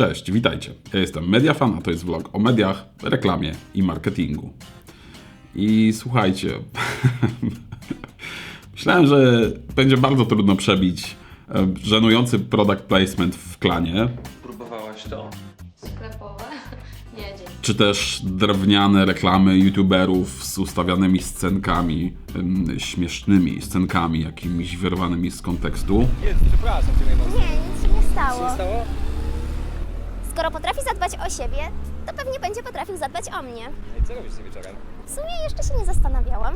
Cześć, witajcie. Ja jestem Mediafan, a to jest vlog o mediach, reklamie i marketingu. I słuchajcie, myślałem, że będzie bardzo trudno przebić e, żenujący product placement w klanie, Próbowałaś to? Sklepowe? Nie, dzięki. czy też drewniane reklamy youtuberów z ustawianymi scenkami, śmiesznymi scenkami, jakimiś wyrwanymi z kontekstu. Jest, przepraszam cię. Nie, nic się nie stało. Co stało? Skoro potrafi zadbać o siebie, to pewnie będzie potrafił zadbać o mnie. Ej, co robisz tym wieczorem? W sumie jeszcze się nie zastanawiałam.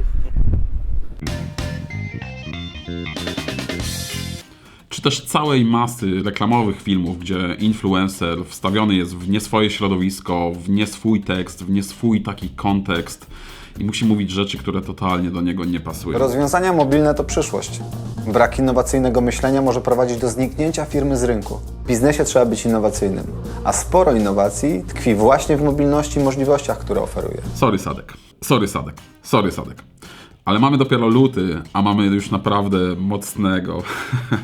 czy też całej masy reklamowych filmów, gdzie influencer wstawiony jest w nie swoje środowisko, w nie swój tekst, w nie swój taki kontekst i musi mówić rzeczy, które totalnie do niego nie pasują. Rozwiązania mobilne to przyszłość. Brak innowacyjnego myślenia może prowadzić do zniknięcia firmy z rynku. W biznesie trzeba być innowacyjnym, a sporo innowacji tkwi właśnie w mobilności i możliwościach, które oferuje. Sorry Sadek, sorry Sadek, sorry Sadek. Ale mamy dopiero luty, a mamy już naprawdę mocnego,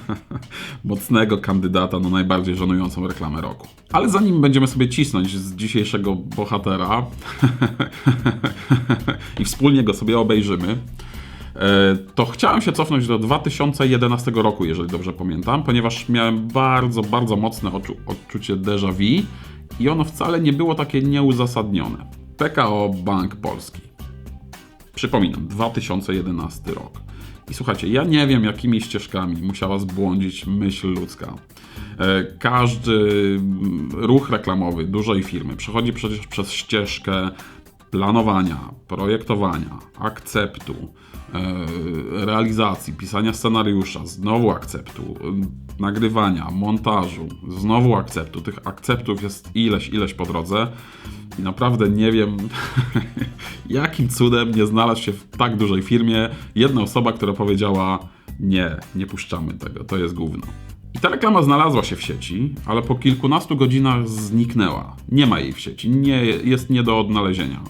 mocnego kandydata na najbardziej żenującą reklamę roku. Ale zanim będziemy sobie cisnąć z dzisiejszego bohatera i wspólnie go sobie obejrzymy, e, to chciałem się cofnąć do 2011 roku, jeżeli dobrze pamiętam, ponieważ miałem bardzo, bardzo mocne odczu- odczucie déjà vu i ono wcale nie było takie nieuzasadnione. PKO Bank Polski. Przypominam, 2011 rok. I słuchajcie, ja nie wiem, jakimi ścieżkami musiała zbłądzić myśl ludzka. E, Każdy mm, ruch reklamowy dużej firmy przechodzi przecież przez ścieżkę planowania, projektowania, akceptu, e, realizacji, pisania scenariusza, znowu akceptu, e, nagrywania, montażu, znowu akceptu. Tych akceptów jest ileś, ileś po drodze. I naprawdę nie wiem, jakim cudem nie znalazł się w tak dużej firmie jedna osoba, która powiedziała: Nie, nie puszczamy tego, to jest gówno. I ta reklama znalazła się w sieci, ale po kilkunastu godzinach zniknęła. Nie ma jej w sieci, nie, jest nie do odnalezienia.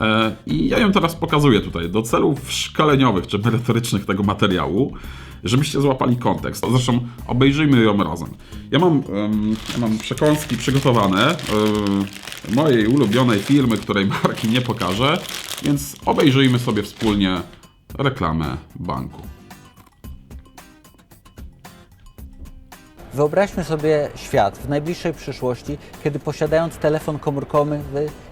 E, I ja ją teraz pokazuję tutaj do celów szkoleniowych czy merytorycznych tego materiału, żebyście złapali kontekst. Zresztą obejrzyjmy ją razem. Ja mam, ja mam przekąski przygotowane e, mojej ulubionej firmy, której marki nie pokażę, więc obejrzyjmy sobie wspólnie reklamę banku. Wyobraźmy sobie świat w najbliższej przyszłości, kiedy posiadając telefon komórkowy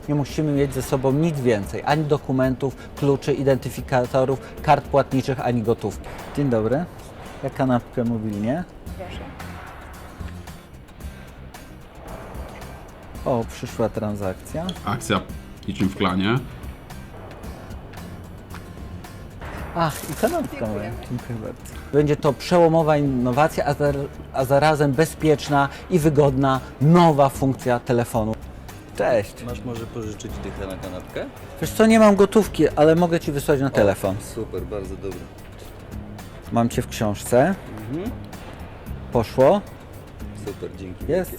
nie musimy mieć ze sobą nic więcej, ani dokumentów, kluczy, identyfikatorów, kart płatniczych, ani gotówki. Dzień dobry. Ja kanapkę mobilnie. O, przyszła transakcja. Akcja niczym w klanie. Ach, i kanapka moja. Dziękuję bardzo. Będzie to przełomowa innowacja, a, zar- a zarazem bezpieczna i wygodna nowa funkcja telefonu. Cześć. Masz może pożyczyć dychę na kanapkę? Wiesz co, nie mam gotówki, ale mogę Ci wysłać na telefon. Super, bardzo dobry. Mam Cię w książce. Poszło. Super, dzięki. Jest.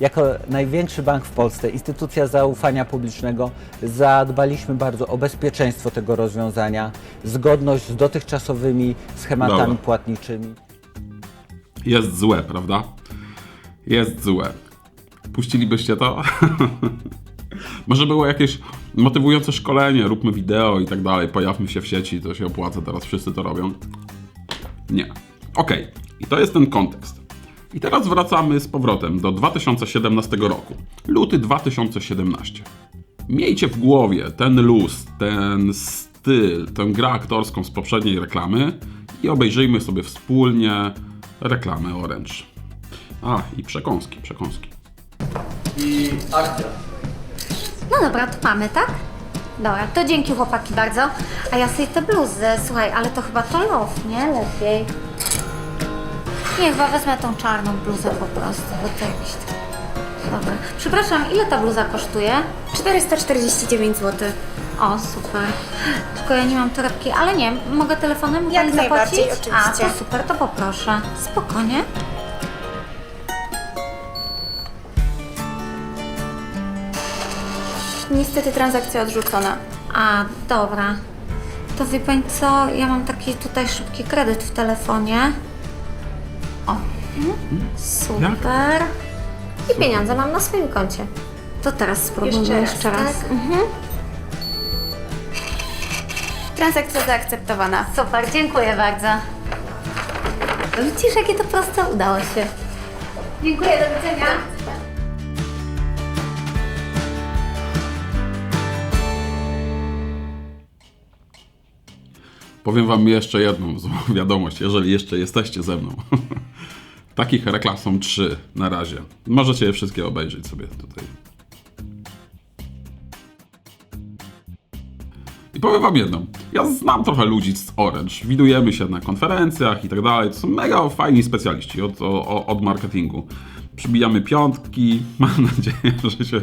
Jako największy bank w Polsce, instytucja zaufania publicznego, zadbaliśmy bardzo o bezpieczeństwo tego rozwiązania, zgodność z dotychczasowymi schematami Dobra. płatniczymi. Jest złe, prawda? Jest złe. Puścilibyście to? Może było jakieś motywujące szkolenie, róbmy wideo i tak dalej, pojawmy się w sieci, to się opłaca, teraz wszyscy to robią. Nie. Okej, i to jest ten kontekst. I teraz wracamy z powrotem do 2017 roku. Luty 2017. Miejcie w głowie ten luz, ten styl, tę grę aktorską z poprzedniej reklamy i obejrzyjmy sobie wspólnie reklamę Orange. A, i przekąski, przekąski. No dobra, to mamy, tak? Dobra, to dzięki chłopaki bardzo. A ja sobie tę bluzę, słuchaj, ale to chyba to love, nie? Lepiej. Nie, chyba wezmę tą czarną bluzę po prostu, bo to jakiś... Dobra. Przepraszam, ile ta bluza kosztuje? 449 zł. O, super. Tylko ja nie mam torebki, ale nie, mogę telefonem Jak pani najbardziej, zapłacić? A, oczywiście. to super, to poproszę. Spokojnie. Niestety transakcja odrzucona. A, dobra. To wie pani co, ja mam taki tutaj szybki kredyt w telefonie. O, super. I pieniądze mam na swoim koncie. To teraz spróbujmy Jeszcze jeszcze raz, raz. tak? Mhm. Transakcja zaakceptowana. Super, dziękuję bardzo. Widzisz, jakie to proste? Udało się. Dziękuję, do widzenia. Powiem wam jeszcze jedną złą wiadomość, jeżeli jeszcze jesteście ze mną. Takich reklam są trzy na razie. Możecie je wszystkie obejrzeć sobie tutaj. I powiem wam jedno. Ja znam trochę ludzi z Orange. Widujemy się na konferencjach i tak dalej. To są mega fajni specjaliści od, od marketingu. Przybijamy piątki. Mam nadzieję, że się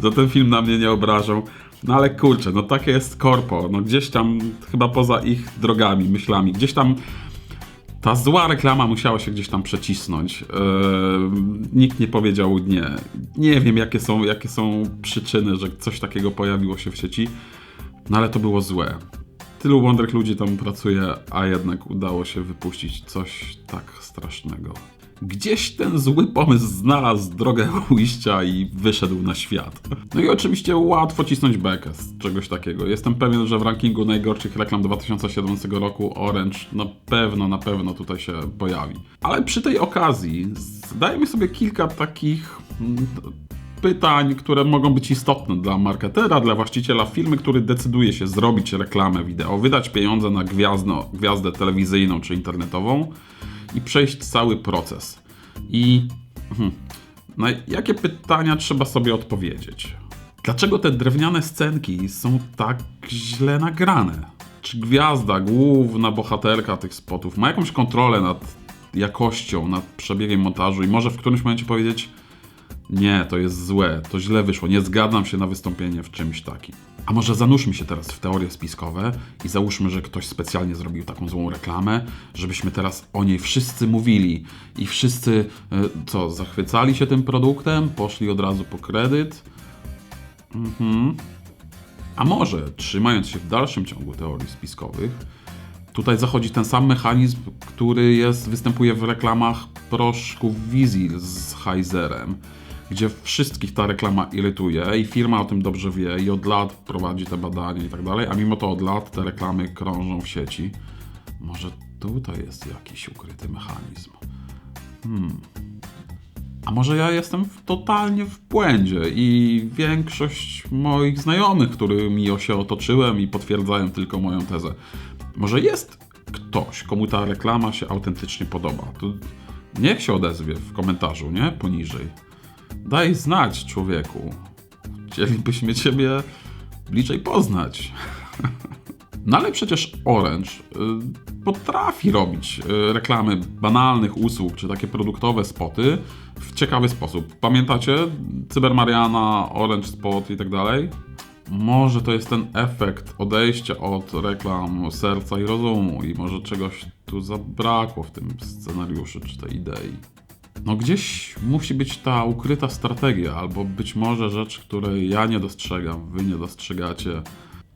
za ten film na mnie nie obrażą. No ale kurczę, no takie jest korpo. No gdzieś tam, chyba poza ich drogami, myślami, gdzieś tam ta zła reklama musiała się gdzieś tam przecisnąć. Eee, nikt nie powiedział nie. Nie wiem, jakie są, jakie są przyczyny, że coś takiego pojawiło się w sieci, no ale to było złe. Tylu mądrych ludzi tam pracuje, a jednak udało się wypuścić coś tak strasznego. Gdzieś ten zły pomysł znalazł drogę ujścia i wyszedł na świat. No i oczywiście łatwo cisnąć bekę z czegoś takiego. Jestem pewien, że w rankingu najgorszych reklam 2017 roku Orange na pewno, na pewno tutaj się pojawi. Ale przy tej okazji zdajemy sobie kilka takich mm, pytań, które mogą być istotne dla marketera, dla właściciela firmy, który decyduje się zrobić reklamę wideo, wydać pieniądze na gwiazdę telewizyjną czy internetową i przejść cały proces. I hmm, na jakie pytania trzeba sobie odpowiedzieć? Dlaczego te drewniane scenki są tak źle nagrane? Czy gwiazda, główna bohaterka tych spotów ma jakąś kontrolę nad jakością, nad przebiegiem montażu i może w którymś momencie powiedzieć nie, to jest złe, to źle wyszło, nie zgadzam się na wystąpienie w czymś takim. A może zanurzmy się teraz w teorie spiskowe i załóżmy, że ktoś specjalnie zrobił taką złą reklamę, żebyśmy teraz o niej wszyscy mówili i wszyscy, e, co, zachwycali się tym produktem, poszli od razu po kredyt. Mhm. A może, trzymając się w dalszym ciągu teorii spiskowych, tutaj zachodzi ten sam mechanizm, który jest, występuje w reklamach proszków Wizil z Heizerem, gdzie wszystkich ta reklama irytuje i firma o tym dobrze wie i od lat prowadzi te badania i tak dalej, a mimo to od lat te reklamy krążą w sieci. Może tutaj jest jakiś ukryty mechanizm. A może ja jestem totalnie w błędzie i większość moich znajomych, którymi się otoczyłem i potwierdzają tylko moją tezę. Może jest ktoś, komu ta reklama się autentycznie podoba. To niech się odezwie w komentarzu, nie? Poniżej. Daj znać, człowieku. Chcielibyśmy Ciebie bliżej poznać. No ale przecież Orange y, potrafi robić y, reklamy banalnych usług, czy takie produktowe spoty w ciekawy sposób. Pamiętacie Cybermariana, Orange Spot i tak dalej? Może to jest ten efekt odejścia od reklam serca i rozumu i może czegoś tu zabrakło w tym scenariuszu czy tej idei. No gdzieś musi być ta ukryta strategia, albo być może rzecz, której ja nie dostrzegam, wy nie dostrzegacie.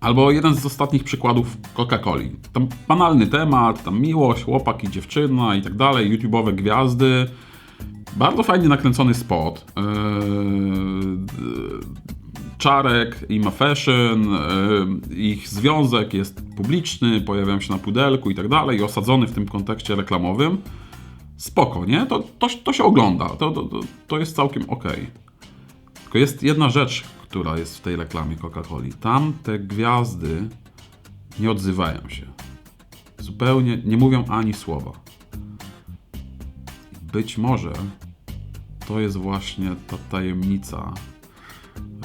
Albo jeden z ostatnich przykładów Coca-Coli. Tam banalny temat, tam miłość, chłopak i dziewczyna i tak dalej, YouTube'owe gwiazdy. Bardzo fajnie nakręcony spot. Yy, Czarek i ma fashion, yy, ich związek jest publiczny, pojawiają się na pudelku i tak dalej, osadzony w tym kontekście reklamowym. Spoko, nie? To, to, to się ogląda, to, to, to, jest całkiem okej. Tylko jest jedna rzecz, która jest w tej reklamie Coca-Coli. Tam te gwiazdy nie odzywają się. Zupełnie nie mówią ani słowa. Być może to jest właśnie ta tajemnica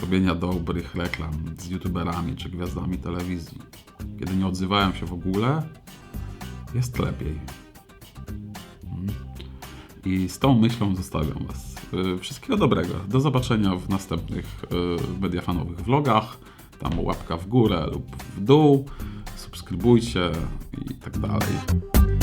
robienia dobrych reklam z youtuberami czy gwiazdami telewizji. Kiedy nie odzywają się w ogóle, jest lepiej. I z tą myślą zostawiam Was. Y, Wszystkiego dobrego. Do zobaczenia w następnych y, mediafanowych vlogach. Tam łapka w górę lub w dół. Subskrybujcie i tak dalej.